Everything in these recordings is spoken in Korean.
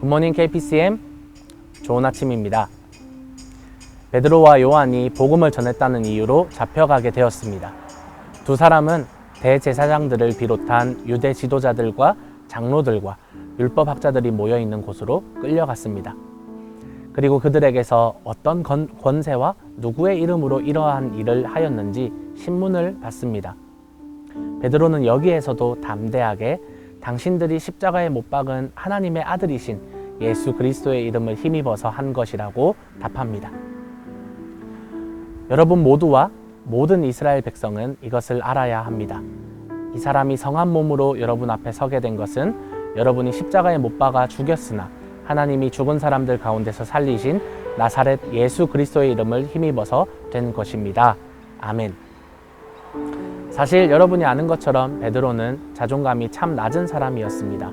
굿모닝 KPCM 좋은 아침입니다. 베드로와 요한이 복음을 전했다는 이유로 잡혀가게 되었습니다. 두 사람은 대제사장들을 비롯한 유대 지도자들과 장로들과 율법학자들이 모여 있는 곳으로 끌려갔습니다. 그리고 그들에게서 어떤 건- 권세와 누구의 이름으로 이러한 일을 하였는지 신문을 받습니다. 베드로는 여기에서도 담대하게 당신들이 십자가에 못 박은 하나님의 아들이신 예수 그리스도의 이름을 힘입어서 한 것이라고 답합니다. 여러분 모두와 모든 이스라엘 백성은 이것을 알아야 합니다. 이 사람이 성한 몸으로 여러분 앞에 서게 된 것은 여러분이 십자가에 못 박아 죽였으나 하나님이 죽은 사람들 가운데서 살리신 나사렛 예수 그리스도의 이름을 힘입어서 된 것입니다. 아멘. 사실 여러분이 아는 것처럼 베드로는 자존감이 참 낮은 사람이었습니다.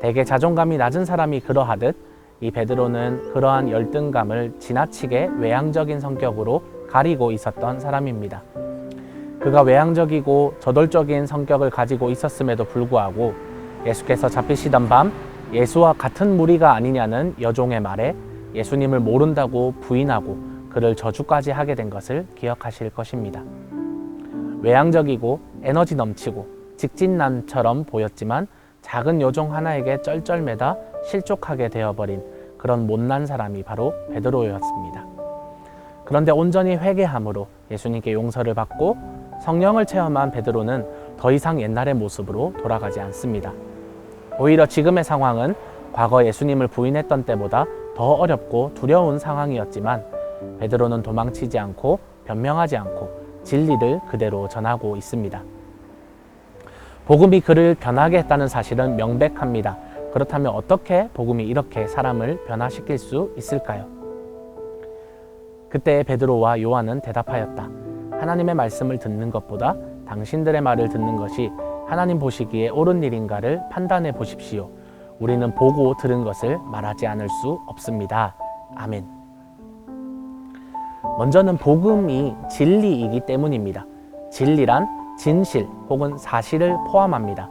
대개 자존감이 낮은 사람이 그러하듯 이 베드로는 그러한 열등감을 지나치게 외향적인 성격으로 가리고 있었던 사람입니다. 그가 외향적이고 저돌적인 성격을 가지고 있었음에도 불구하고 예수께서 잡히시던 밤 예수와 같은 무리가 아니냐는 여종의 말에 예수님을 모른다고 부인하고 그를 저주까지 하게 된 것을 기억하실 것입니다. 외향적이고 에너지 넘치고 직진남처럼 보였지만 작은 요종 하나에게 쩔쩔매다 실족하게 되어버린 그런 못난 사람이 바로 베드로였습니다. 그런데 온전히 회개함으로 예수님께 용서를 받고 성령을 체험한 베드로는 더 이상 옛날의 모습으로 돌아가지 않습니다. 오히려 지금의 상황은 과거 예수님을 부인했던 때보다 더 어렵고 두려운 상황이었지만 베드로는 도망치지 않고 변명하지 않고 진리를 그대로 전하고 있습니다. 복음이 그를 변하게 했다는 사실은 명백합니다. 그렇다면 어떻게 복음이 이렇게 사람을 변화시킬 수 있을까요? 그때 베드로와 요한은 대답하였다. 하나님의 말씀을 듣는 것보다 당신들의 말을 듣는 것이 하나님 보시기에 옳은 일인가를 판단해 보십시오. 우리는 보고 들은 것을 말하지 않을 수 없습니다. 아멘. 먼저는 복음이 진리이기 때문입니다. 진리란 진실 혹은 사실을 포함합니다.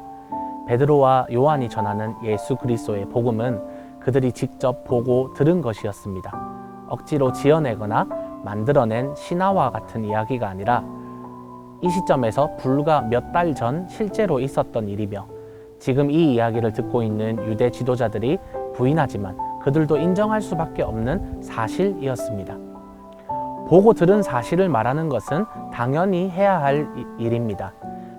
베드로와 요한이 전하는 예수 그리스도의 복음은 그들이 직접 보고 들은 것이었습니다. 억지로 지어내거나 만들어낸 신화와 같은 이야기가 아니라 이 시점에서 불과 몇 달 전 실제로 있었던 일이며 지금 이 이야기를 듣고 있는 유대 지도자들이 부인하지만 그들도 인정할 수밖에 없는 사실이었습니다. 보고 들은 사실을 말하는 것은 당연히 해야 할 이- 일입니다.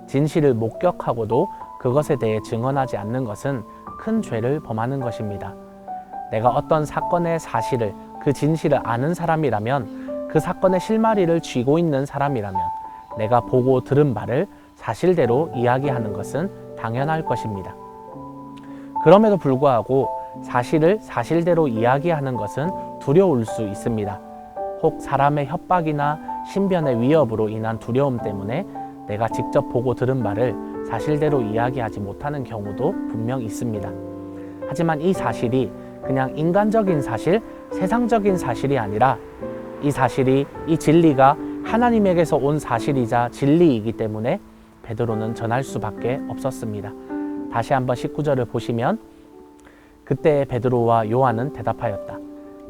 진실을 목격하고도 그것에 대해 증언하지 않는 것은 큰 죄를 범하는 것입니다. 내가 어떤 사건의 사실을 그 진실을 아는 사람이라면 그 사건의 실마리를 쥐고 있는 사람이라면 내가 보고 들은 바를 사실대로 이야기하는 것은 당연할 것입니다. 그럼에도 불구하고 사실을 사실대로 이야기하는 것은 두려울 수 있습니다. 혹 사람의 협박이나 신변의 위협으로 인한 두려움 때문에 내가 직접 보고 들은 바를 사실대로 이야기하지 못하는 경우도 분명 있습니다. 하지만 이 사실이 그냥 인간적인 사실, 세상적인 사실이 아니라 이 사실이 이 진리가 하나님에게서 온 사실이자 진리이기 때문에 베드로는 전할 수밖에 없었습니다. 다시 한번 19절을 보시면 그때 베드로와 요한은 대답하였다.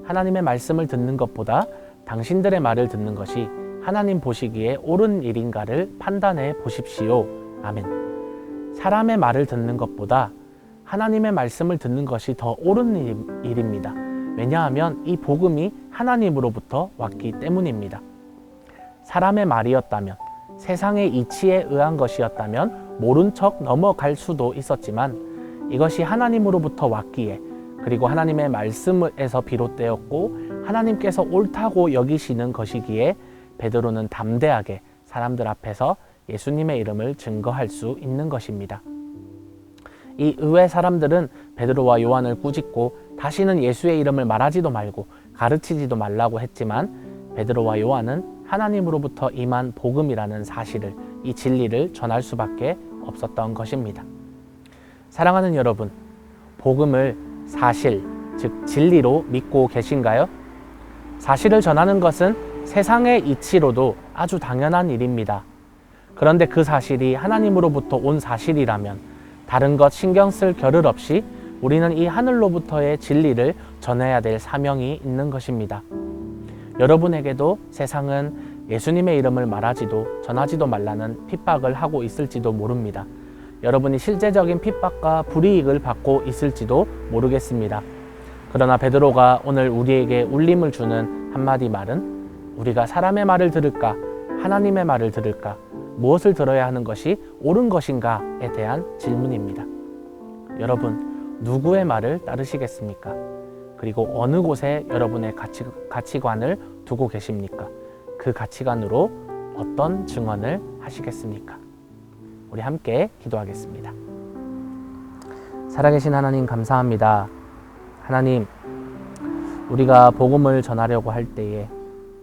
하나님의 말씀을 듣는 것보다 당신들의 말을 듣는 것이 하나님 보시기에 옳은 일인가를 판단해 보십시오. 아멘. 사람의 말을 듣는 것보다 하나님의 말씀을 듣는 것이 더 옳은 일- 일입니다. 왜냐하면 이 복음이 하나님으로부터 왔기 때문입니다. 사람의 말이었다면, 세상의 이치에 의한 것이었다면 모른 척 넘어갈 수도 있었지만 이것이 하나님으로부터 왔기에 그리고 하나님의 말씀에서 비롯되었고 하나님께서 옳다고 여기시는 것이기에 베드로는 담대하게 사람들 앞에서 예수님의 이름을 증거할 수 있는 것입니다. 이 의외 사람들은 베드로와 요한을 꾸짖고 다시는 예수의 이름을 말하지도 말고 가르치지도 말라고 했지만 베드로와 요한은 하나님으로부터 임한 복음이라는 사실을 이 진리를 전할 수밖에 없었던 것입니다. 사랑하는 여러분, 복음을 사실, 즉 진리로 믿고 계신가요? 사실을 전하는 것은 세상의 이치로도 아주 당연한 일입니다. 그런데 그 사실이 하나님으로부터 온 사실이라면 다른 것 신경 쓸 겨를 없이 우리는 이 하늘로부터의 진리를 전해야 될 사명이 있는 것입니다. 여러분에게도 세상은 예수님의 이름을 말하지도 전하지도 말라는 핍박을 하고 있을지도 모릅니다. 여러분이 실제적인 핍박과 불이익을 받고 있을지도 모르겠습니다. 그러나 베드로가 오늘 우리에게 울림을 주는 한마디 말은 우리가 사람의 말을 들을까 하나님의 말을 들을까 무엇을 들어야 하는 것이 옳은 것인가에 대한 질문입니다. 여러분 누구의 말을 따르시겠습니까? 그리고 어느 곳에 여러분의 가치, 가치관을 두고 계십니까? 그 가치관으로 어떤 증언을 하시겠습니까? 우리 함께 기도하겠습니다. 살아계신 하나님 감사합니다. 하나님, 우리가 복음을 전하려고 할 때에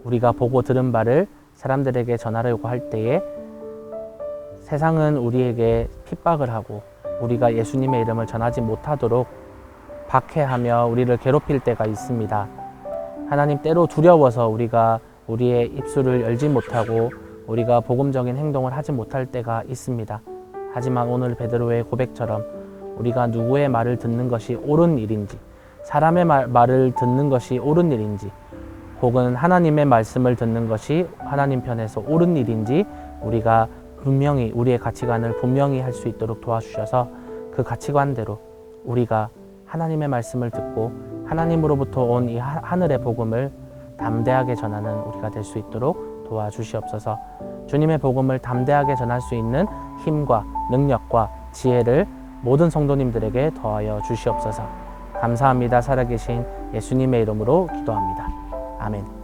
우리가 보고 들은 바를 사람들에게 전하려고 할 때에 세상은 우리에게 핍박을 하고 우리가 예수님의 이름을 전하지 못하도록 박해하며 우리를 괴롭힐 때가 있습니다. 하나님 때로 두려워서 우리가 우리의 입술을 열지 못하고 우리가 복음적인 행동을 하지 못할 때가 있습니다. 하지만 오늘 베드로의 고백처럼 우리가 누구의 말을 듣는 것이 옳은 일인지 사람의 말, 말을 듣는 것이 옳은 일인지 혹은 하나님의 말씀을 듣는 것이 하나님 편에서 옳은 일인지 우리가 분명히 우리의 가치관을 분명히 할 수 있도록 도와주셔서 그 가치관대로 우리가 하나님의 말씀을 듣고 하나님으로부터 온 이 하늘의 복음을 담대하게 전하는 우리가 될 수 있도록 도와주시옵소서. 주님의 복음을 담대하게 전할 수 있는 힘과 능력과 지혜를 모든 성도님들에게 더하여 주시옵소서. 감사합니다. 살아계신 예수님의 이름으로 기도합니다. 아멘.